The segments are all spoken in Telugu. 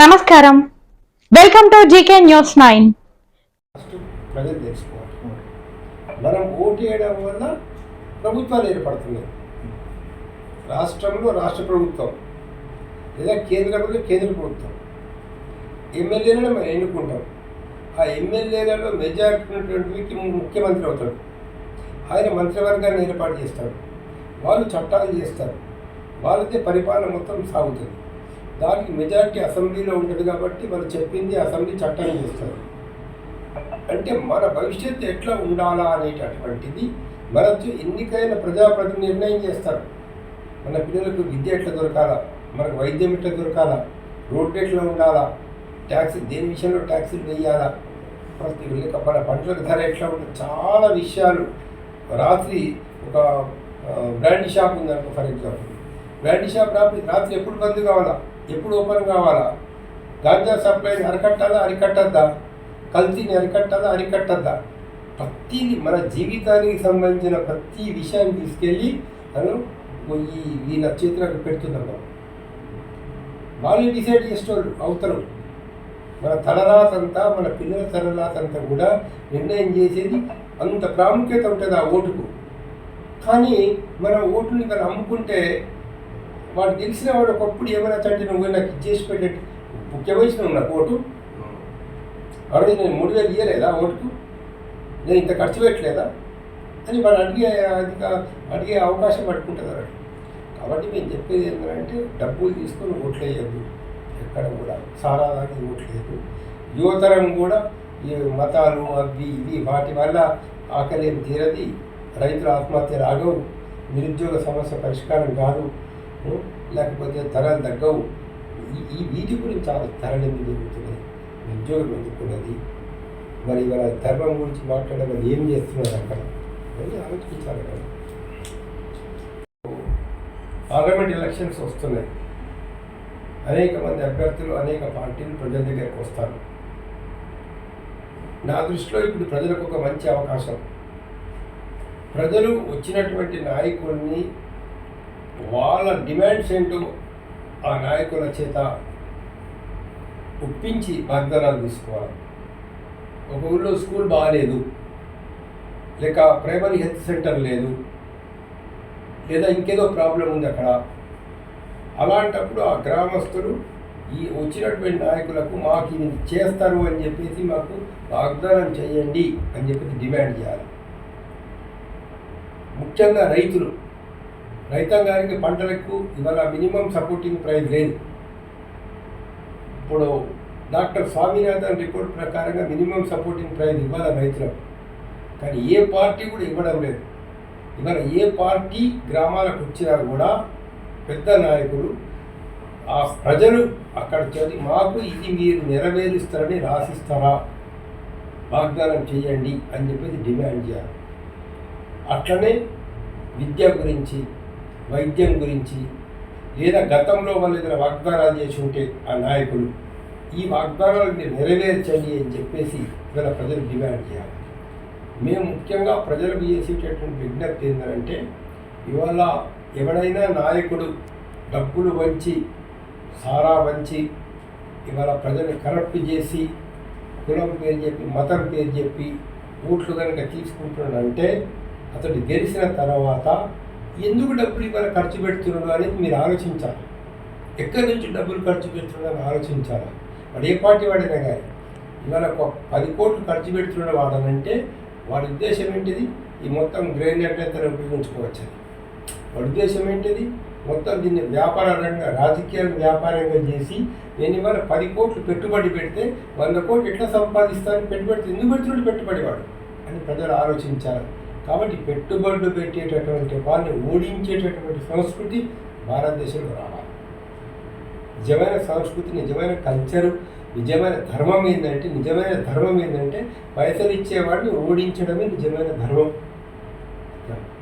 నమస్కారం. Welcome to GK news nine ప్రజలు తెలుసుకోవాలి మనం ఓటు వేయడం వల్ల ప్రభుత్వాలు ఏర్పడుతున్నాయి. రాష్ట్రంలో రాష్ట్ర ప్రభుత్వం లేదా కేంద్రంలో కేంద్ర ప్రభుత్వం. ఎమ్మెల్యేలను మనం ఎన్నుకుంటాం. ఆ ఎమ్మెల్యేలలో మెజారిటీ ఉన్నటువంటి వ్యక్తి ముఖ్యమంత్రి అవుతాడు. ఆయన మంత్రివర్గాన్ని ఏర్పాటు చేస్తాడు. వాళ్ళు చట్టాలు చేస్తారు. వాళ్ళతే పరిపాలన మొత్తం సాగుతుంది. దానికి మెజారిటీ అసెంబ్లీలో ఉంటుంది కాబట్టి వాళ్ళు చెప్పింది అసెంబ్లీ చట్టం చేస్తారు. అంటే మన భవిష్యత్తు ఎట్లా ఉండాలా అనేటటువంటిది మన ఎన్నికైన ప్రజాప్రతి నిర్ణయం చేస్తారు. మన పిల్లలకు విద్య ఎట్లా దొరకాలా? మనకు వైద్యం ఎట్లా దొరకాలా? రోడ్డు ఎట్లా ఉండాలా? ట్యాక్సీ దేని విషయంలో ట్యాక్సీలు వేయాలా? ప్రతి వెళ్ళక మన పంటలకు ధర ఎట్లా ఉంటుంది చాలా విషయాలు. రాత్రి ఒక బ్రాండ్ షాప్ ఉందనుకో ఫర్ ఎగ్జాంపుల్. బ్రాండ్ షాప్ రాత్రి రాత్రి ఎప్పుడు బంద్ కావాలా? ఎప్పుడు ఓపెన్ కావాలా? గాంజా సప్లైని అరికట్టాలా అరికట్టద్దా? కల్తీని అరికట్టాలా అరికట్టద్దా? ప్రతి మన జీవితానికి సంబంధించిన ప్రతి విషయాన్ని తీసుకెళ్ళి మనం ఈ వీళ్ళ చేతులకు పెడుతున్నాం మనం వాళ్ళు డిసైడ్ చేసేవాళ్ళు అవతరం మన తలరాతంతా మన పిల్లల తలరాతంతా కూడా నిర్ణయం చేసేది అంత ప్రాముఖ్యత ఉంటుంది ఆ ఓటుకు. కానీ మన ఓటుని ఇక్కడ అమ్ముకుంటే వాడు తెలిసిన వాడు ఒకప్పుడు ఏమైనా తండ్రి నువ్వు నాకు ఇచ్చేసి పెట్టేట్టు. ముఖ్య నాకు ఓటు ఆ నేను మూడు వేలు ఇయ్యలేదా ఓటుకు? నేను ఇంత ఖర్చు పెట్టలేదా? అని వాడు అడిగే అది అడిగే అవకాశం పట్టుకుంటుంది కాబట్టి మేము చెప్పేది ఏంటంటే డబ్బులు తీసుకొని ఓట్లు వేయద్దు. ఎక్కడ కూడా సారా దానికి యువతరం కూడా ఈ మతాలు అవి ఇవి వాటి వల్ల ఆకలి తీరది. రైతుల ఆత్మహత్య రాగవు నిరుద్యోగ సమస్య పరిష్కారం కాదు. లేకపోతే ధరలు తగ్గవు. ఈ వీటి గురించి చాలా ధరలు ఎందుకు జరుగుతున్నాయి ఉద్యోగం ఎందుకున్నది మరి ఇవాళ ధర్మం గురించి మాట్లాడడం ఏం చేస్తున్నారు అక్కడ? అని ఆలోచించాలి కదా. పార్లమెంట్ ఎలక్షన్స్ వస్తున్నాయి. అనేక మంది అభ్యర్థులు అనేక పార్టీలు ప్రజల దగ్గరకు వస్తారు. నా దృష్టిలో ఇప్పుడు ప్రజలకు ఒక మంచి అవకాశం. ప్రజలు వచ్చినటువంటి నాయకుల్ని వాళ్ళ డిమాండ్స్ ఏంటో ఆ నాయకుల చేత ఒప్పించి వాగ్దానాలు తీసుకోవాలి. ఒక ఊళ్ళో స్కూల్ బాగాలేదు లేక ప్రైమరీ హెల్త్ సెంటర్ లేదు లేదా ఇంకేదో ప్రాబ్లం ఉంది అక్కడ. అలాంటప్పుడు ఆ గ్రామస్తులు ఈ వచ్చినటువంటి నాయకులకు మాకు ఇది చేస్తారు అని చెప్పేసి మాకు వాగ్దానం చేయండి అని చెప్పేసి డిమాండ్ చేయాలి. ముఖ్యంగా రైతులు. రైతాంగానికి పంటలకు ఇవాళ మినిమం సపోర్టింగ్ ప్రైస్ లేదు. ఇప్పుడు డాక్టర్ స్వామినాథన్ రిపోర్ట్ ప్రకారంగా మినిమం సపోర్టింగ్ ప్రైస్ ఇవ్వాలి రైతులకు. కానీ ఏ పార్టీ కూడా ఇవ్వడం లేదు. ఇవాళ ఏ పార్టీ గ్రామాలకు వచ్చినా కూడా పెద్ద నాయకులు ఆ ప్రజలు అక్కడ చదివి మాకు ఇది మీరు నెరవేరుస్తారని రాసిస్తారా? వాగ్దానం చేయండి అని చెప్పేసి డిమాండ్ చేయాలి. అట్లనే విద్య గురించి వైద్యం గురించి లేదా గతంలో వాళ్ళు ఏదైనా వాగ్దానాలు చేసి ఉంటే ఆ నాయకులు ఈ వాగ్దానాలు మీరు నెరవేర్చండి అని చెప్పేసి ఇవాళ ప్రజలు డిమాండ్ చేయాలి. మేము ముఖ్యంగా ప్రజలకు చేసేటటువంటి విజ్ఞప్తి ఏంటంటే ఇవాళ ఎవడైనా నాయకుడు డబ్బులు వంచి సారా వంచి ఇవాళ ప్రజలు కరప్ట్ చేసి కులం పేరు చెప్పి మతం పేరు చెప్పి ఓట్లు కనుక తీసుకుంటున్నాడంటే అతడు గెలిచిన తర్వాత ఎందుకు డబ్బులు ఇవాళ ఖర్చు పెడుతున్నారు అనేది మీరు ఆలోచించాలి. ఎక్కడి నుంచి డబ్బులు ఖర్చు పెడుతున్నారని ఆలోచించాలి. వాడు ఏ పార్టీ వాడైనా కానీ ఇవాళ ఒక పది కోట్లు ఖర్చు పెడుతున్న వాడనంటే వాడి ఉద్దేశం ఏంటిది? ఈ మొత్తం గ్రెయిన్ ఎట్లయితే ఉపయోగించుకోవచ్చు అని వాడి ఉద్దేశం ఏంటిది? మొత్తం దీన్ని వ్యాపార రంగ రాజకీయాలు వ్యాపారంగా చేసి నేను ఇవాళ పది కోట్లు పెట్టుబడి పెడితే వంద కోట్లు ఎట్లా సంపాదిస్తాను? పెట్టుబడి ఎందుకు పెడుతున్నాడు? పెట్టుబడి వాడు అని ప్రజలు ఆలోచించాలి. కాబట్టి పెట్టుబడులు పెట్టేటటువంటి వారిని ఓడించేటటువంటి సంస్కృతి భారతదేశంలో రావాలి. నిజమైన సంస్కృతి నిజమైన కల్చరు నిజమైన ధర్మం ఏంటంటే నిజమైన ధర్మం ఏంటంటే పైసలు ఇచ్చేవాడిని ఓడించడమే నిజమైన ధర్మం.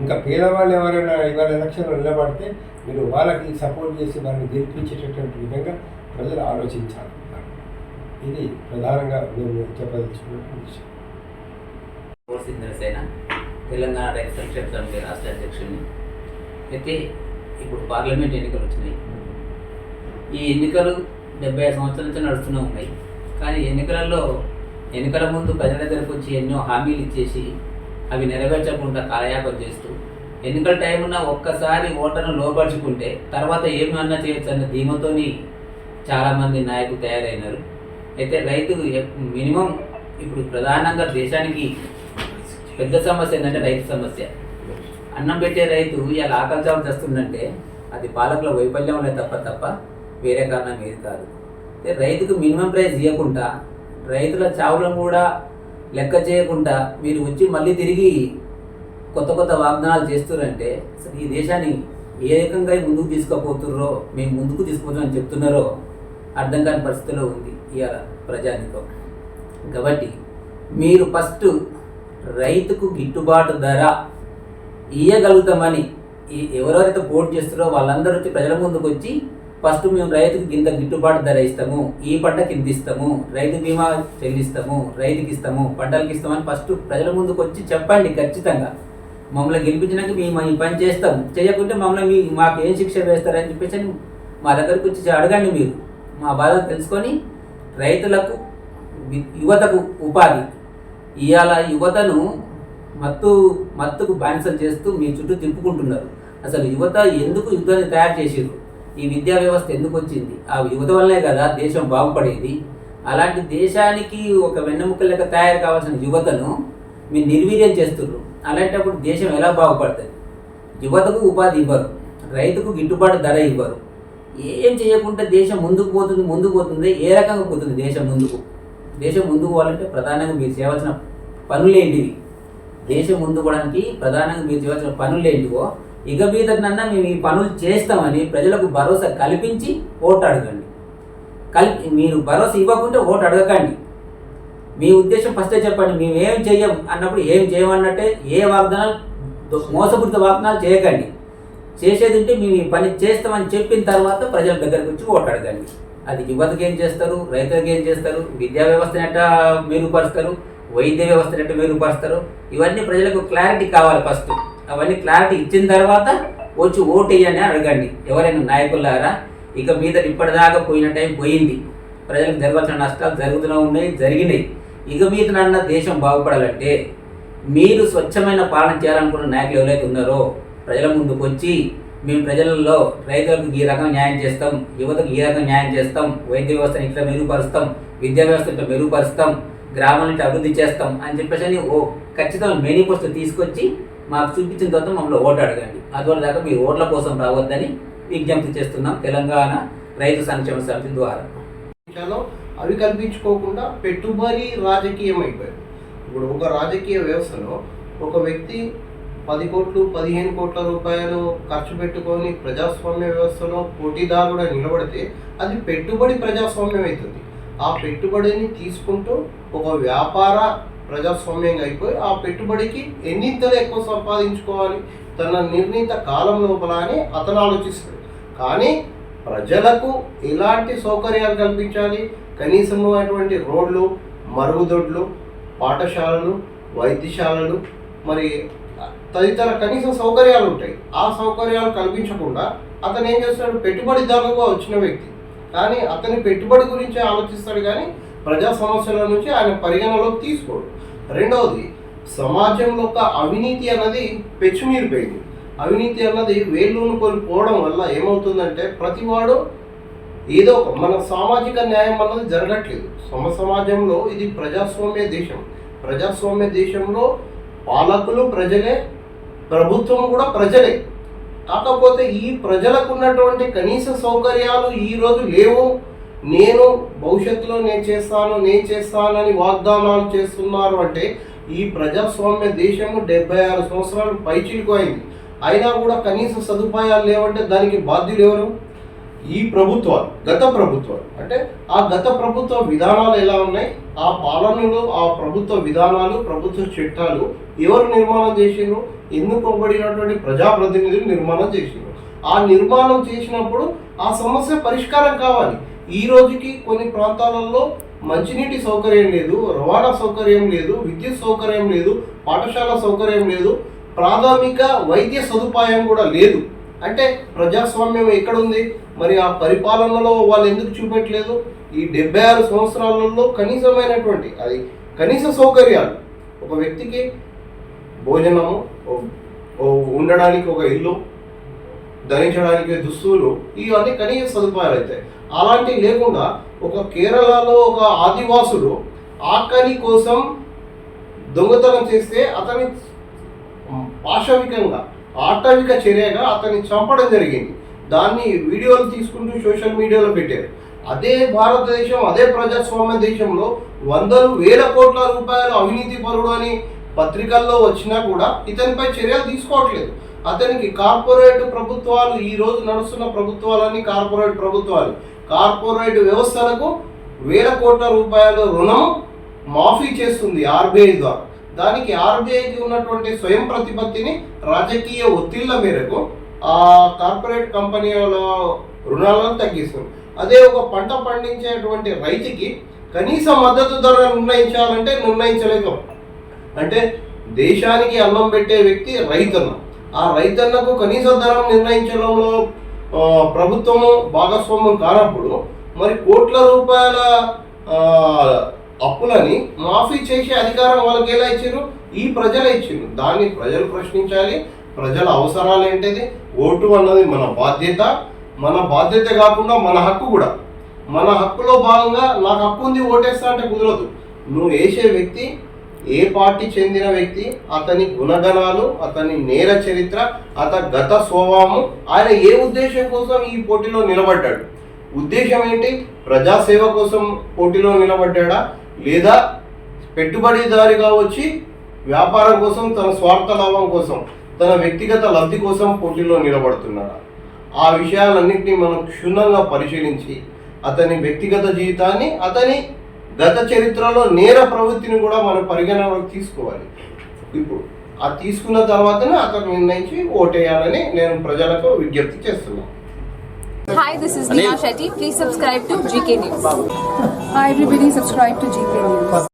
ఇంకా పేదవాళ్ళు ఎవరైనా ఇవాళ ఎలక్షన్లో నిలబడితే మీరు వాళ్ళకి సపోర్ట్ చేసి వారిని గెలిపించేటటువంటి విధంగా ప్రజలు ఆలోచించాలి. ఇది ప్రధానంగా మేము చెప్పదలుచుకున్నటువంటి విషయం. తెలంగాణ రైతు సంక్షేమ సమితి రాష్ట్ర అధ్యక్షుడిని అయితే ఇప్పుడు పార్లమెంట్ ఎన్నికలు వచ్చినాయి. ఈ ఎన్నికలు డెబ్బై ఐదు సంవత్సరాల నుంచి నడుస్తూనే ఉన్నాయి. కానీ ఎన్నికలలో ఎన్నికల ముందు ప్రజల దగ్గరకు వచ్చి ఎన్నో హామీలు ఇచ్చేసి అవి నెరవేర్చకుండా కాలయాపం చేస్తూ ఎన్నికల టైమున ఒక్కసారి ఓటర్ను లోపరుచుకుంటే తర్వాత ఏమన్నా చేయొచ్చు అన్న ధీమతోని చాలామంది నాయకులు తయారైనారు. అయితే రైతు మినిమం ఇప్పుడు ప్రధానంగా దేశానికి పెద్ద సమస్య ఏంటంటే రైతు సమస్య. అన్నం పెట్టే రైతు ఇలా ఆకలి చావు తెస్తుందంటే అది పాలకుల వైఫల్యం వల్లే తప్ప తప్ప వేరే కారణం ఏది కాదు. రైతుకు మినిమం ప్రైస్ ఇవ్వకుండా రైతుల చావులను కూడా లెక్క చేయకుండా మీరు వచ్చి మళ్ళీ తిరిగి కొత్త కొత్త వాగ్దానాలు చేస్తున్నారంటే అసలు ఈ దేశాన్ని ఏ రకంగా ముందుకు తీసుకుపోతున్నారో మేము ముందుకు తీసుకుపోతామని చెప్తున్నారో అర్థం కాని పరిస్థితిలో ఉంది ఇవాళ ప్రజానికం. కాబట్టి మీరు ఫస్ట్ రైతుకు గిట్టుబాటు ధర ఇయ్యగలుగుతామని ఎవరెవరైతే పోటీ చేస్తారో వాళ్ళందరూ వచ్చి ప్రజల ముందుకు వచ్చి ఫస్ట్ మేము రైతుకు ఇంత గిట్టుబాటు ధర ఇస్తాము ఈ పంటకి ఇంత ఇస్తాము రైతు బీమా చెల్లిస్తాము రైతుకి ఇస్తాము పంటలకు ఇస్తామని ఫస్ట్ ప్రజల ముందుకు వచ్చి చెప్పండి ఖచ్చితంగా. మమ్మల్ని గెలిపించినాక మేము ఈ పని చేస్తాం చేయకుంటే మమ్మల్ని మీ మాకు ఏం శిక్ష వేస్తారని చెప్పేసి మా దగ్గరకు వచ్చి అడగండి మీరు. మా బాధ తెలుసుకొని రైతులకు యువతకు ఉపాధి ఇవాళ యువతను మత్తు మత్తుకు బానిసలు చేస్తూ మీ చుట్టూ తిప్పుకుంటున్నారు. అసలు యువత ఎందుకు యుద్ధాన్ని తయారు చేసారు ఈ విద్యా వ్యవస్థ ఎందుకు వచ్చింది? ఆ యువత వల్లే కదా దేశం బాగుపడేది? అలాంటి దేశానికి ఒక వెన్నెముక లెక్క తయారు కావాల్సిన యువతను మీరు నిర్వీర్యం చేస్తున్నారు అలాంటప్పుడు దేశం ఎలా బాగుపడుతుంది? యువతకు ఉపాధి ఇవ్వరు. రైతుకు గిట్టుబాటు ధర ఇవ్వరు. ఏం చేయకుండా దేశం ముందుకు పోతుంది ముందుకు పోతుంది ఏ రకంగా పోతుంది దేశం ముందుకు? దేశం ముందుకు పోవాలంటే ప్రధానంగా మీరు చేయవలసిన పనులేంటివి దేశం ముందుకోవడానికి ప్రధానంగా మీరు చేయవలసిన పనులు ఏంటివో? ఇక మీదకన్నా మేము ఈ పనులు చేస్తామని ప్రజలకు భరోసా కల్పించి ఓటు అడగండి. కలిపి మీరు భరోసా ఇవ్వకుంటే ఓటు అడగకండి. మీ ఉద్దేశం ఫస్టే చెప్పండి మేము ఏం చెయ్యం అన్నప్పుడు ఏం చేయమన్నట్టే ఏ వాగ్దానాలు మోసపూరిత వాగ్దానాలు చేయకండి. చేసేది ఉంటే మేము ఈ పని చేస్తామని చెప్పిన తర్వాత ప్రజల దగ్గరకు వచ్చి ఓటు అడగండి. అది యువతకి ఏం చేస్తారు? రైతులకు ఏం చేస్తారు? విద్యా వ్యవస్థను ఎట్లా మెరుగుపరుస్తారు? వైద్య వ్యవస్థను ఎట్లా మెరుగుపరుస్తారు? ఇవన్నీ ప్రజలకు క్లారిటీ కావాలి ఫస్ట్. అవన్నీ క్లారిటీ ఇచ్చిన తర్వాత వచ్చి ఓటు వేయని అడగండి. ఎవరైనా నాయకులారా? ఇక మీద ఇప్పటిదాకా పోయిన టైం పోయింది. ప్రజలకు జరగాల్సిన నష్టాలు జరుగుతూనే ఉన్నాయి జరిగినాయి. ఇక మీద నన్న దేశం బాగుపడాలంటే మీరు స్వచ్ఛమైన పాలన చేయాలనుకున్న నాయకులు ఎవరైతే ఉన్నారో ప్రజల ముందుకు వచ్చి మేము ప్రజలలో రైతులకు ఈ రకం న్యాయం చేస్తాం యువతకు ఈ రకం న్యాయం చేస్తాం వైద్య వ్యవస్థను ఇట్లా మెరుగుపరుస్తాం విద్యా వ్యవస్థ ఇట్లా మెరుగుపరుస్తాం గ్రామాలను ఇట్లా అభివృద్ధి చేస్తాం అని చెప్పేసి అని ఓ ఖచ్చితంగా మేనిఫెస్టో తీసుకొచ్చి మాకు చూపించిన తర్వాత మమ్మల్ని ఓటు అడగండి. అందువల్ల దాకా మీరు ఓట్ల కోసం రావద్దని విజ్ఞప్తి చేస్తున్నాం తెలంగాణ రైతు సంక్షేమ సమితి ద్వారా. అవి కల్పించుకోకుండా పెట్టుబడి రాజకీయం అయిపోయింది. ఇప్పుడు ఒక రాజకీయ వ్యవస్థలో ఒక వ్యక్తి పది కోట్లు పదిహేను కోట్ల రూపాయలు ఖర్చు పెట్టుకొని ప్రజాస్వామ్య వ్యవస్థలో పోటీదారుగా నిలబడితే అది పెట్టుబడి ప్రజాస్వామ్యం అవుతుంది. ఆ పెట్టుబడిని తీసుకుంటూ ఒక వ్యాపార ప్రజాస్వామ్యంగా అయిపోయి ఆ పెట్టుబడికి ఎన్నింతలు ఎక్కువ సంపాదించుకోవాలి తన నిర్ణీత కాలం లోపల అని అతను ఆలోచిస్తాడు. కానీ ప్రజలకు ఎలాంటి సౌకర్యాలు కల్పించాలి? కనీసమైనటువంటి రోడ్లు మరుగుదొడ్లు పాఠశాలలు వైద్యశాలలు మరి తదితర కనీస సౌకర్యాలు ఉంటాయి ఆ సౌకర్యాలు కల్పించకుండా అతను ఏం చేస్తాడు? పెట్టుబడిదారుగా వచ్చిన వ్యక్తి. కానీ అతని పెట్టుబడి గురించి ఆలోచిస్తాడు కానీ ప్రజా సమస్యల నుంచి ఆయన పరిగణలోకి తీసుకోడు. రెండవది సమాజంలో ఒక అవినీతి అన్నది పెచ్చుమీరిపోయింది అవినీతి అన్నది వేళ్ళూను కోల్పోవడం వల్ల ఏమవుతుందంటే ప్రతివాడు ఏదో ఒక మన సామాజిక న్యాయం అన్నది జరగట్లేదు. సమ సమాజంలో ఇది ప్రజాస్వామ్య దేశం. ప్రజాస్వామ్య దేశంలో పాలకులు ప్రజలే ప్రభుత్వం కూడా ప్రజలే. కాకపోతే ఈ ప్రజలకు ఉన్నటువంటి కనీస సౌకర్యాలు ఈ రోజు లేవు. నేను భవిష్యత్తులో నేను చేస్తాను నేను చేస్తానని వాగ్దానాలు చేస్తున్నారు అంటే ఈ ప్రజాస్వామ్య దేశము డెబ్బై ఆరు సంవత్సరాలు పైచిలుకోయింది అయినా కూడా కనీస సదుపాయాలు లేవంటే దానికి బాధ్యులు ఎవరు? ఈ ప్రభుత్వాలు గత ప్రభుత్వాలు. అంటే ఆ గత ప్రభుత్వ విధానాలు ఎలా ఉన్నాయి? ఆ పాలనలో ఆ ప్రభుత్వ విధానాలు ప్రభుత్వ చట్టాలు ఎవరు నిర్మాణం చేసిండ్రు? ఎన్నుకోబడినటువంటి ప్రజాప్రతినిధులు నిర్మాణం చేసిండ్రు? ఆ నిర్మాణం చేసినప్పుడు ఆ సమస్య పరిష్కారం కావాలి. ఈ రోజుకి కొన్ని ప్రాంతాలలో మంచినీటి సౌకర్యం లేదు రవాణా సౌకర్యం లేదు విద్యుత్ సౌకర్యం లేదు పాఠశాల సౌకర్యం లేదు ప్రాథమిక వైద్య సదుపాయం కూడా లేదు. అంటే ప్రజాస్వామ్యం ఎక్కడుంది? మరి ఆ పరిపాలనలో వాళ్ళు ఎందుకు చూపెట్టలేదు? ఈ డెబ్బై ఆరు సంవత్సరాలలో కనీసమైనటువంటి అది కనీస సౌకర్యాలు. ఒక వ్యక్తికి భోజనము ఉండడానికి ఒక ఇల్లు ధరించడానికి దుస్తులు ఇవన్నీ కనీస సదుపాయాలు అవుతాయి అలాంటివి లేకుండా ఒక కేరళలో ఒక ఆదివాసుడు ఆకలి కోసం దొంగతనం చేస్తే అతని పాశవికంగా ఆటవిక చర్యగా అతన్ని చంపడం జరిగింది. దాన్ని వీడియోలు తీసుకుంటూ సోషల్ మీడియాలో పెట్టారు. అదే భారతదేశం అదే ప్రజాస్వామ్య దేశంలో వందలు వేల కోట్ల రూపాయలు అవినీతి పరుడు అని పత్రికల్లో వచ్చినా కూడా ఇతనిపై చర్యలు తీసుకోవట్లేదు. అతనికి కార్పొరేట్ ప్రభుత్వాలు ఈ రోజు నడుస్తున్న ప్రభుత్వాలన్నీ కార్పొరేట్ ప్రభుత్వాలు. కార్పొరేట్ వ్యవస్థలకు వేల కోట్ల రూపాయల రుణం మాఫీ చేస్తుంది ఆర్బీఐ ద్వారా. దానికి ఆర్బీఐకి ఉన్నటువంటి స్వయం ప్రతిపత్తిని రాజకీయ ఒత్తిళ్ళ మేరకు ఆ కార్పొరేట్ కంపెనీల రుణాలను తగ్గిస్తుంది. అదే ఒక పంట పండించేటువంటి రైతుకి కనీస మద్దతు ధర నిర్ణయించాలంటే నిర్ణయించలేక అంటే దేశానికి అన్నం పెట్టే వ్యక్తి రైతన్న. ఆ రైతన్నకు కనీస ధర నిర్ణయించడంలో ప్రభుత్వము భాగస్వామ్యం కానప్పుడు మరి కోట్ల రూపాయల అప్పులని మాఫీ చేసే అధికారం వాళ్ళకి ఎలా ఇచ్చారు ఈ ప్రజలు ఇచ్చారు దాన్ని ప్రజలు ప్రశ్నించాలి. ప్రజల అవసరాలు ఏంటిది? ఓటు అన్నది మన బాధ్యత. మన బాధ్యత కాకుండా మన హక్కు కూడా. మన హక్కులో భాగంగా నాకు హక్కు ఉంది ఓటేస్తా అంటే కుదరదు. నువ్వు వేసే వ్యక్తి ఏ పార్టీ చెందిన వ్యక్తి అతని గుణగణాలు అతని నేర చరిత్ర అతని గత స్వభావం ఆయన ఏ ఉద్దేశం కోసం ఈ పోటీలో నిలబడ్డాడు? ఉద్దేశం ఏంటి? ప్రజాసేవ కోసం పోటీలో నిలబడ్డాడా? లేదా పెట్టుబడిదారిగా వచ్చి వ్యాపారం కోసం తన స్వార్థ లాభం కోసం తన వ్యక్తిగత లబ్ధి కోసం పోటీలో నిలబడుతున్నాడా? ఆ విషయాలన్నింటినీ మనం క్షుణ్ణంగా పరిశీలించి అతని వ్యక్తిగత జీవితాన్ని అతని గత చరిత్రలో నేర ప్రవృత్తిని కూడా మనం పరిగణనలోకి తీసుకోవాలి. ఇప్పుడు ఆ తీసుకున్న తర్వాతనే అతను నిర్ణయించి ఓటేయాలని నేను ప్రజలకు విజ్ఞప్తి చేస్తున్నాను. Hi, this is Neha Shetty. Please subscribe to GK News. Hi everybody, subscribe to GK News.